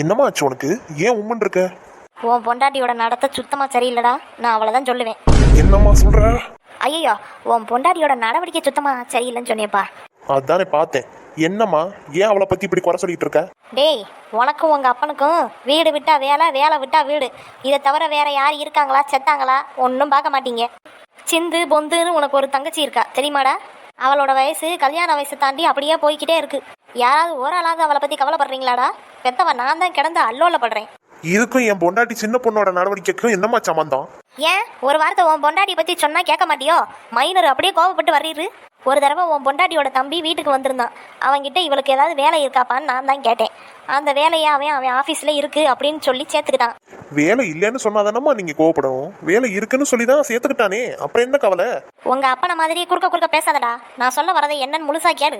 என்னம்மா ஆச்சு உனக்கு? ஏன் உம்மன் இருக்க? உன் பொண்டாட்டியோட நடத்த சுத்தமா சரியில்லடா. நான் அவளை தான் சொல்லுவேன். என்னம்மா சொல்ற? ஐயோ உன் பொண்டாட்டியோட நடவடிக்கை சுத்தமா சரியில்லைன்னு சொன்னியப்பா. அதானே பார்த்தேன். என்னம்மா? ஏன் அவளை பத்தி இப்படி குறை சொல்லிட்டு இருக்க? டேய் உனக்கும் உங்க அப்பனுக்கும் வீடு விட்டா வேலை வேலை விட்டா வீடு. இதை தவிர வேற யார் இருக்காங்களா செத்தாங்களா ஒன்றும் பார்க்க மாட்டீங்க. சிந்து பொந்துன்னு உனக்கு ஒரு தங்கச்சி இருக்கா தெரியுமாடா? அவளோட வயசு கல்யாண வயசை தாண்டி அப்படியே போய்க்கிட்டே இருக்கு. யாராவது ஒரு ஆளாவது அவளை பத்தி கவலைப்படுறீங்களாடா? பெத்தவ நான் தான் கிடந்து அல்லோலப்படுறேன் இதுக்கும் என் பொண்டாட்டி சின்ன பொண்ணோட நடவடிக்கைக்கும் என்னம்மா சம்மந்தம் ஏன்? ஒரு வார்த்தை உன் பொண்டாட்டி பத்தி சொன்னா கேட்க மாட்டியோ? மைனர் அப்படியே கோவப்பட்டு வர்றீரு. ஒரு தடவை உன் பொண்டாட்டியோட தம்பி வீட்டுக்கு வந்திருந்தான். அவன்கிட்ட இவளுக்கு ஏதாவது வேலை இருக்காப்பான்னு நான் தான் கேட்டேன். அந்த வேலையை அவன் அவன் ஆஃபீஸில் இருக்கு அப்படின்னு சொல்லி சேர்த்துக்கிட்டான். வேலை இல்லைன்னு சொன்னாதானம்மா நீங்க கோவப்படவும் வேலை இருக்குன்னு சொல்லி தான் சேர்த்துக்கிட்டானே. அப்புறம் என்ன கவலை? உங்க அப்பனை மாதிரி குறுக்க குறுக்க பேசாதடா. நான் சொல்ல வரதை என்னன்னு முழுசா கேளு.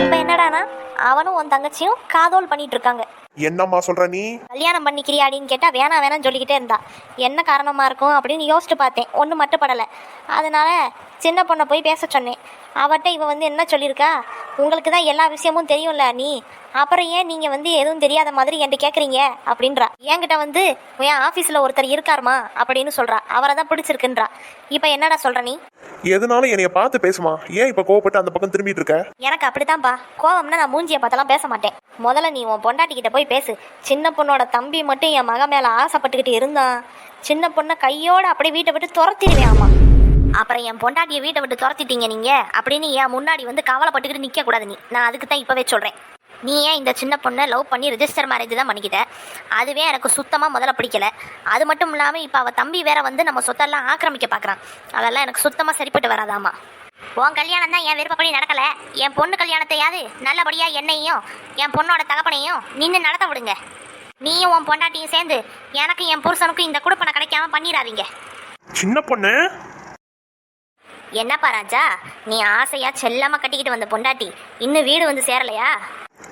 இப்போ என்னடானா அவனும் உன் தங்கச்சியும் காதோல் பண்ணிட்டு இருக்காங்க. என்னம்மா சொல்ற நீ? கல்யாணம் பண்ணிக்கிறியாடின்னு கேட்டால் வேணாம் வேணாம்னு சொல்லிக்கிட்டே இருந்தா. என்ன காரணமாக இருக்கும் அப்படின்னு யோசிச்சு பார்த்தேன். ஒன்றும் மட்டுப்படலை. அதனால சின்ன பொண்ணை போய் பேச சொன்னேன். அவட்ட இவ வந்து என்ன சொல்லியிருக்கா? உங்களுக்கு தான் எல்லா விஷயமும் தெரியும்ல நீ. அப்புறம் ஏன் நீங்கள் வந்து எதுவும் தெரியாத மாதிரி என்கிட்ட கேட்குறீங்க அப்படின்றா. என்கிட்ட வந்து என் ஆஃபீஸில் ஒருத்தர் இருக்காருமா? அப்படின்னு சொல்கிறா அவரை தான் பிடிச்சிருக்குன்றா. இப்போ என்னடா சொல்கிற நீ? எதுனாலும் என்னைய பார்த்து பேசுமா. ஏன் இப்ப கோவப்பட்டு அந்த பக்கம் திரும்பிட்டு இருக்க? எனக்கு அப்படித்தான்ப்பா கோவம்னா நான் மூஞ்சியை பார்த்தெல்லாம் பேச மாட்டேன். முதல்ல நீ உன் பொண்டாட்டி கிட்ட போய் பேசு. சின்ன பொண்ணோட தம்பி மட்டும் என் மக மேல ஆசைப்பட்டுக்கிட்டு இருந்தான் சின்ன பொண்ணை கையோட அப்படியே வீட்டை விட்டு துரத்திடுவேன் ஆமா அப்புறம் என் பொண்டாட்டியை வீட்டை விட்டு துரத்திட்டீங்க நீங்க அப்படின்னு என் முன்னாடி வந்து கவலைப்பட்டுக்கிட்டு நிக்க கூடாது நீ. நான் அதுக்கு தான் இப்பவே சொல்றேன். நீ ஏன் இந்த சின்ன பொண்ணை லவ் பண்ணி ரெஜிஸ்டர் மேரேஜ் தான் பண்ணிக்கிட்ட. அதுவே எனக்கு சுத்தமாக முதல்ல பிடிக்கல. அது மட்டும் இல்லாமல் இப்போ அவள் தம்பி வேற வந்து நம்ம சொத்தெல்லாம் ஆக்கிரமிக்க பார்க்குறான் அதெல்லாம் எனக்கு சுத்தமாக சரிப்பட்டு வராதாமா. உன் கல்யாணம் தான் என் விருப்பப்படி நடக்கல. என் பொண்ணு கல்யாணத்தையாவது நல்லபடியா என்னையும் என் பொண்ணோட தகப்பனையும் நின்று நடத்த விடுங்க. நீயும் உன் பொண்டாட்டியும் சேர்ந்து எனக்கு என் புருஷனுக்கும் இந்த குடுப்பனை கிடைக்காம பண்ணிடாதீங்க. சின்ன பொண்ணு? என்னப்பா ராஜா நீ ஆசையா செல்லாம கட்டிக்கிட்டு வந்த பொண்டாட்டி இன்னும் வீடு வந்து சேரலையா?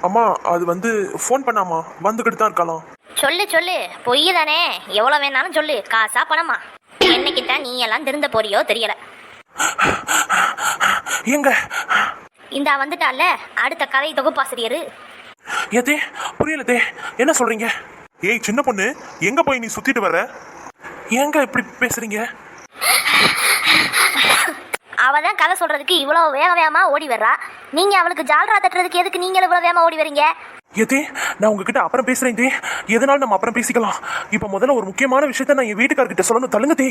அம்மா அது வந்து ஃபோன் பண்ணாமா? வந்துகிட்டு தான் இருக்கலாம் சொல்லு சொல்லு. பொய் தானே. எவ்வளோ வேணாலும் சொல்லு. காசா பணமா? என்னைக்கு தான் நீ எல்லாம் திருந்த போறியோ தெரியல. எங்க? இந்தா வந்துட்டால. அடுத்த கதை தொகுப்பாசிரியர். ஏதே புரியலதே. என்ன சொல்றீங்க? ஏய் சின்ன பொண்ணு எங்க போய் நீ சுத்திட்டு வர ஏங்க இப்படி பேசுறீங்க? அவ தான் கதை சொல்றதுக்கு இவ்வளோ வேக வேகமா ஓடி வர்றா. நீங்க அவளுக்கு ஜால்ரா தட்டுறதுக்கு எதுக்கு நீங்க இவ்வளோ வேகமா ஓடி வரீங்க? எதே நான் உங்ககிட்ட அப்புறம் பேசுறேன் தே. எதனால நம்ம அப்புறம் பேசிக்கலாம். இப்ப முதல்ல ஒரு முக்கியமான விஷயத்த நான் என் வீட்டுக்காரர்கிட்ட சொல்லணும். தள்ளுங்க தே.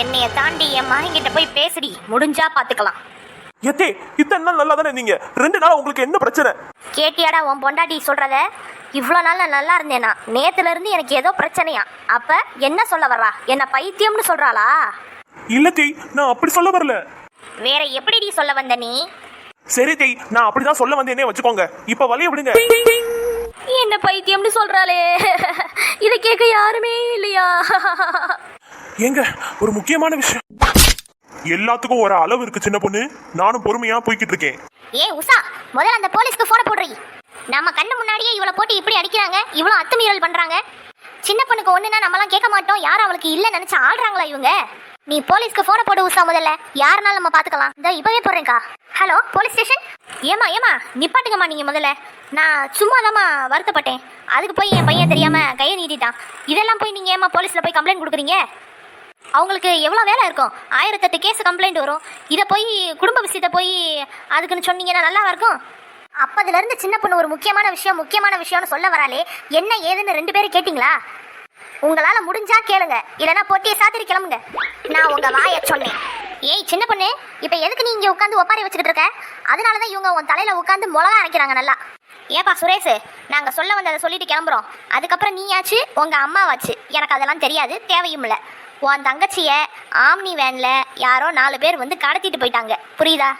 என்னைய தாண்டி என் மகன்கிட்ட போய் பேசுடி. முடிஞ்சா பாத்துக்கலாம். எத்தே இத்தனை நாள் நல்லா தானே நீங்க? ரெண்டு நாள் உங்களுக்கு என்ன பிரச்சனை? கேட்டியாடா உன் பொண்டாட்டி சொல்றத? இவ்வளோ நாள் நான் நல்லா இருந்தேனா? நேத்துல இருந்து எனக்கு ஏதோ பிரச்சனையா? அப்ப என்ன சொல்ல வர்றா? என்ன பைத்தியம்னு சொல்றாளா? இல்ல தே நான் அப்படி சொல்ல வரல. வேற எப்படிடி சொல்ல வந்த நீ? சரி தே நான் அப்படிதான் சொல்ல வந்தேனே வச்சுக்கோங்க. இப்ப வழிய விடுங்க. என்ன பைத்தியம்னு சொல்றாளே? இதை கேட்க யாருமே இல்லையா? ஏங்க ஒரு முக்கியமான விஷயம். எல்லாத்துக்கும் ஒரு அளவு இருக்கு சின்ன பொண்ணு. நானும் பொறுமையா போய்கிட்டு இருக்கேன். ஏ உஷா முதல்ல அந்த போலீஸ்க்கு போன போடுறீ. நம்ம கண்ணு முன்னாடியே இவளை போட்டு இப்படி அடிக்கிறாங்க இவ்வளோ அத்துமீறல் பண்றாங்க. சின்ன பொண்ணுக்கு ஒண்ணுனா நம்மலாம் கேட்க மாட்டோம். யாரும் அவளுக்கு இல்ல நினைச்சு ஆடுறாங்களா இவங்க? நீ போலீஸ்க்கு ஃபோனை போட்டு உசா முதல்ல. யாருனாலும் நம்ம பாத்துக்கலாம். இந்த இப்பவே போடுறேன்க்கா. ஹலோ போலீஸ் ஸ்டேஷன் ஏமா ஏமா நிப்பாட்டுங்கம்மா நீங்க முதல்ல. நான் சும்மா வருத்தப்பட்டேன். அதுக்கு போய் என் பையன் தெரியாம கையை நீட்டிட்டான். இதெல்லாம் போய் நீங்க ஏமா போலீஸ்ல போய் கம்ப்ளைண்ட் கொடுக்குறீங்க? அவங்களுக்கு எவ்வளோ வேலை இருக்கும்? ஆயிரத்தெட்டு கேஸ் கம்ப்ளைண்ட் வரும். இதை போய் குடும்ப விஷயத்தை போய் அதுக்குன்னு சொன்னீங்கன்னா நல்லா இருக்கும்? அப்பதுல இருந்து சின்ன பொண்ணு ஒரு முக்கியமான விஷயம் முக்கியமான விஷயம்னு சொல்ல வராளே. என்ன ஏதுன்னு ரெண்டு பேரும் கேட்டிங்களா? உங்களால முடிஞ்சா கேளுங்க. இல்லைன்னா பொட்டியை சாத்திரி கிளம்புங்க. நான் உங்க வாய சொன்னேன். ஏய் சின்ன பொண்ணு இப்போ எதுக்கு நீ இங்க உட்காந்து ஒப்பாரி வச்சுக்கிட்டு இருக்க? அதனால தான் இவங்க உன் தலையில உட்காந்து மிளகா அரைக்கிறாங்க நல்லா. ஏப்பா சுரேஷ் நாங்க சொல்ல வந்ததை சொல்லிட்டு கிளம்புறோம். அதுக்கப்புறம் நீயாச்சு உங்க அம்மாவாச்சு. எனக்கு அதெல்லாம் தெரியாது தேவையும் இல்லை. உன் தங்கச்சிய ஆம்னி வேன்ல யாரோ நாலு பேர் வந்து கடத்திட்டு போயிட்டாங்க. புரியுதா?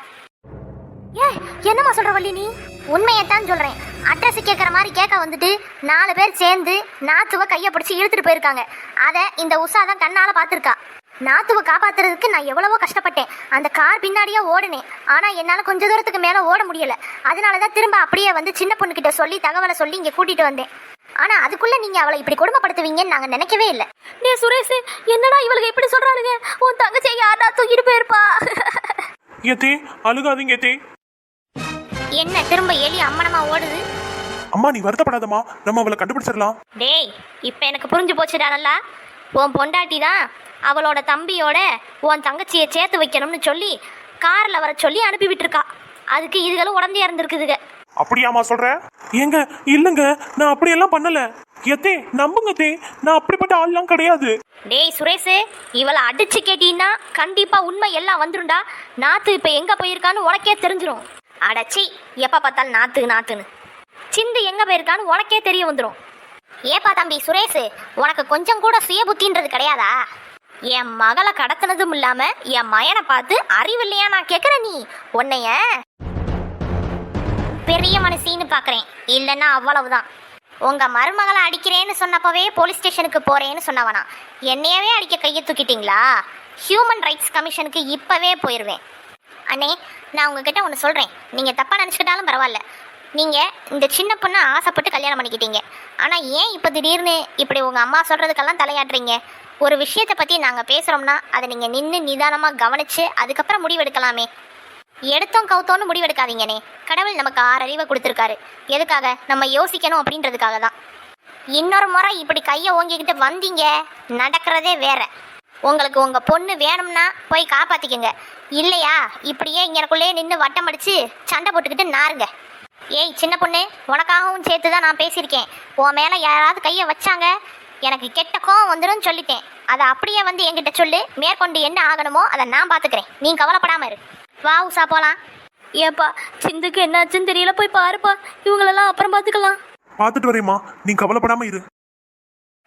ஏ என்னம்மா சொல்ற வள்ளி நீ? உண்மையைத்தான் சொல்றேன். அட்ரஸ் கேட்குற மாதிரி கேட்க வந்துட்டு நாலு பேர் சேர்ந்து நாத்துவ கையை பிடிச்சி இழுத்துட்டு போயிருக்காங்க. அதை இந்த உஷா தான் கண்ணால பார்த்துருக்கா நாத்துவ காப்பாத்துறதுக்கு நான் எவ்வளவோ கஷ்டப்பட்டேன். அந்த கார் பின்னாடியே ஓடினேன். ஆனா என்னால கொஞ்ச தூரத்துக்கு மேல ஓட முடியல. அதனால தான் திரும்ப அப்படியே வந்து சின்ன பொண்ணுகிட்ட சொல்லி தகவலை சொல்லி இங்க கூட்டிட்டு வந்தேன். ஆனா அதுக்குள்ள நீங்க அவளை இப்படி கொடுமைப்படுத்துவீங்கன்னு நாங்க நினைக்கவே இல்லை. டே சுரேஷ் என்னடா இவளுக்கு இப்படி சொல்றானுங்க உன் தங்கச்சியை யாரா தூக்கிட்டு போயிருப்பா? ஏத்தே அழுகாதீங்க ஏத்தே என்ன திரும்ப எலி அம்மனமா ஓடுது? அம்மா நீ வருத்தப்படாதம்மா. நம்ம அவளை கண்டுபிடிச்சிடலாம். டேய் இப்போ எனக்கு புரிஞ்சு போச்சுடா நல்லா. உன் பொண்டாட்டி தான் அவளோட தம்பியோட உன் தங்கச்சியை சேர்த்து வைக்கணும்னு சொல்லி காரில் வர சொல்லி அனுப்பி விட்டுருக்கா. அதுக்கு இதுகளும் உடந்தையா இருந்திருக்குதுங்க அப்படியாம்மா சொல்ற? ஏங்க இல்லங்க நான் அப்படியெல்லாம் பண்ணல. எத்தே நம்புங்க தே நான் அப்படிப்பட்ட ஆள்லாம் கிடையாது. டேய் சுரேஷு இவளை அடிச்சு கேட்டீங்கன்னா கண்டிப்பா உண்மை எல்லாம் வந்துரும்டா. நாத்து இப்ப எங்க போயிருக்கான்னு உனக்கே தெரிஞ்சிரும். அடச்சி எப்ப பார்த்தாலும் நாத்து நாத்துன்னு. சிந்து எங்க போயிருக்கான்னு உனக்கே தெரிய வந்துடும் ஏப்பா தம்பி சுரேஷ் உனக்கு கொஞ்சம் கூட சுய புத்தின்றது கிடையாதா? என் மகளை கடத்தினதும் இல்லாம என் மயனை பார்த்து அறிவில்லையா நான் கேக்குறேன் நீ? உன்னைய பெரிய மனசின்னு பாக்குறேன். இல்லைன்னா அவ்வளவுதான். உங்க மருமகளை அடிக்கிறேன்னு சொன்னப்பவே போலீஸ் ஸ்டேஷனுக்கு போறேன்னு சொன்னவனா. என்னையவே அடிக்க கையை தூக்கிட்டீங்களா? ஹியூமன் ரைட்ஸ் கமிஷனுக்கு இப்பவே போயிடுவேன் அண்ணே நான் உங்ககிட்ட ஒன்று சொல்றேன். நீங்க தப்பா நினச்சிக்கிட்டாலும் பரவாயில்ல. நீங்கள் இந்த சின்ன பொண்ணை ஆசைப்பட்டு கல்யாணம் பண்ணிக்கிட்டீங்க. ஆனால் ஏன் இப்போ திடீர்னு இப்படி உங்கள் அம்மா சொல்கிறதுக்கெல்லாம் தலையாட்டுறீங்க? ஒரு விஷயத்தை பற்றி நாங்கள் பேசுகிறோம்னா அதை நீங்கள் நின்று நிதானமாக கவனித்து அதுக்கப்புறம் முடிவெடுக்கலாமே. எடுத்தோம் கவுத்தோன்னு முடிவெடுக்காதீங்கனே. கடவுள் நமக்கு ஆறறிவை கொடுத்துருக்காரு. எதுக்காக? நம்ம யோசிக்கணும் அப்படின்றதுக்காக தான். இன்னொரு முறை இப்படி கையை ஓங்கிக்கிட்டு வந்தீங்க நடக்கிறதே வேற. உங்களுக்கு உங்கள் பொண்ணு வேணும்னா போய் காப்பாற்றிக்கங்க இல்லையா? இப்படியே இங்கனக்குள்ளேயே நின்று வட்டம் அடித்து சண்டை போட்டுக்கிட்டு நாருங்க. ஏய் சின்ன பொண்ணு உனக்காகவும் சேர்த்து தான் நான் பேசியிருக்கேன். உன் மேலே யாராவது கையை வச்சாங்க எனக்கு கெட்ட கோவம் வந்துடும் சொல்லிட்டேன். அதை அப்படியே வந்து என்கிட்ட சொல்லு மேற்கொண்டு என்ன ஆகணுமோ அதை நான் பார்த்துக்கிறேன். நீ கவலைப்படாம இரு. வா உஷா போலாம். ஏப்பா சிந்துக்கு என்னாச்சுன்னு தெரியல. போய் பாருப்பா இவங்களெல்லாம் அப்புறம் பார்த்துக்கலாம். பார்த்துட்டு வரேம்மா. நீ கவலைப்படாம இரு.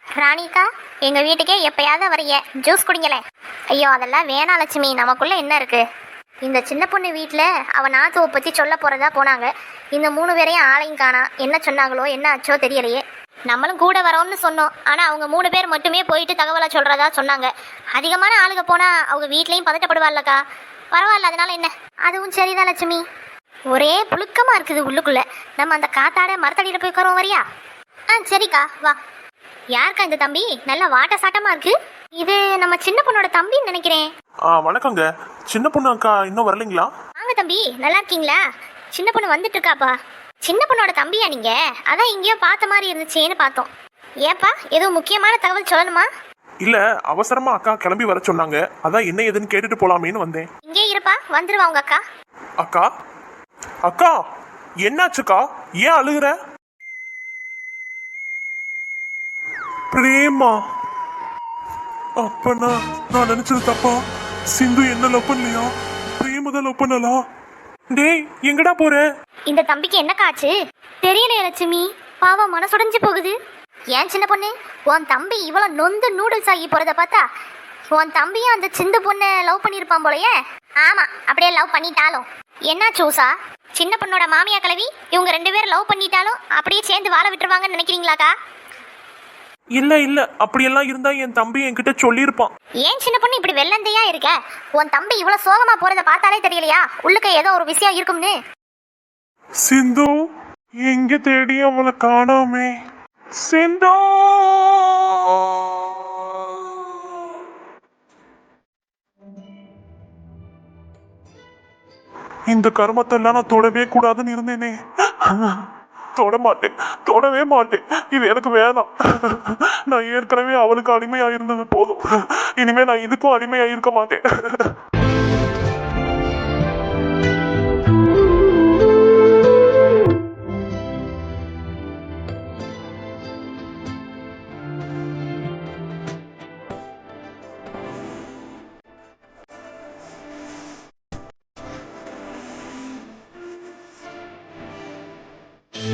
ராணிக்கா எங்க வீட்டுக்கே எப்பயாவது வரீங்க ஜூஸ் குடிங்களேன். ஐயோ அதெல்லாம் வேணாம் லட்சுமி. நமக்குள்ள என்ன இருக்கு? இந்த சின்ன பொண்ணு வீட்டில் அவன் நாத்துவை பற்றி சொல்ல போகிறதா போனாங்க. இந்த மூணு பேரையும் ஆளையும் காணா. என்ன சொன்னாங்களோ என்ன ஆச்சோ தெரியலையே. நம்மளும் கூட வரோம்னு சொன்னோம். ஆனால் அவங்க மூணு பேர் மட்டுமே போயிட்டு தகவலை சொல்றதா சொன்னாங்க. அதிகமான ஆளுங்க போனால் அவங்க வீட்லேயும் பதட்டப்படுவாள்லக்கா. பரவாயில்ல அதனால என்ன? அதுவும் சரிதான் லட்சுமி. ஒரே புழுக்கமாக இருக்குது உள்ளுக்குள்ளே. நம்ம அந்த காத்தாட மரத்தடியில் போய் உட்காருவோம் வரியா? ஆ சரிக்கா வா. யாருக்கா இந்த தம்பி? நல்லா வாட்ட சாட்டமா இருக்கு. இது நம்ம சின்ன பொண்ணோட தம்பின்னு நினைக்கிறேன். ஆ வணக்கங்க. சின்ன பொண்ணு அக்கா இன்னும் வரலைங்களா? வாங்க தம்பி நல்லா இருக்கீங்களா? சின்ன பொண்ணு வந்துட்டு இருக்காப்பா சின்ன பொண்ணோட தம்பியா நீங்க? அதான் எங்கேயோ பார்த்த மாதிரி இருந்துச்சேன்னு பார்த்தோம். ஏப்பா ஏதோ முக்கியமான தகவல் சொல்லணுமா? இல்ல அவசரமா அக்கா கிளம்பி வர சொன்னாங்க. அதான் என்ன ஏதுன்னு கேட்டுட்டு போலாமேன்னு வந்தேன். இங்கே இருப்பா வந்துருவா உங்க அக்கா. அக்கா? அக்கா என்னாச்சுக்கா? ஏன் அழுகுற? பிரேமா. அப்பனா நான் நினைச்சது தப்பா? சிந்து என்ன லவ் பண்ணலையா? பிரேம தான் லவ் பண்ணலா? டேய் எங்கடா போற? இந்த தம்பிக்கு என்ன காச்சு தெரியலையே லட்சுமி. பாவம் மனசுடைஞ்சு போகுது. ஏன் சின்ன பொண்ணு? உன் தம்பி இவ்வளோ நொந்து நூடுல்ஸ் ஆகி போறத பார்த்தா உன் தம்பியும் அந்த சிந்து பொண்ணை லவ் பண்ணியிருப்பான் போலயே. ஆமா அப்படியே லவ் பண்ணிட்டாலும். என்ன சூசா சின்ன பொண்ணோட மாமியா கிளவி இவங்க ரெண்டு பேரும் லவ் பண்ணிட்டாலும் அப்படியே சேர்ந்து வாழ விட்டுருவாங்கன்னு நினைக்கிறீங்களாக்கா? இல்ல இல்ல. அப்படியெல்லாம் இருந்தா என் தம்பி என்கிட்ட சொல்லியிருப்பான். ஏன் சின்ன பொண்ணு இப்படி வெள்ளந்தையா இருக்க? உன் தம்பி இவ்வளவு சோகமா போறத பார்த்தாலே தெரியலையா? உள்ளுக்க ஏதோ ஒரு விஷயம் இருக்கும்னு. சிந்து எங்க தேடி அவளை காணாமே? சிந்து! இந்த கர்மத்தெல்லாம் நான் தொடவே கூடாதுன்னு இருந்தேனே. தொட மாட்டேன் தொடவே மாட்டேன். இது எனக்கு வேணாம். நான் ஏற்கனவே அவளுக்கு அடிமையா இருந்தது போதும். இனிமே நான் இதுக்கும் அடிமையாக இருக்க மாட்டேன்.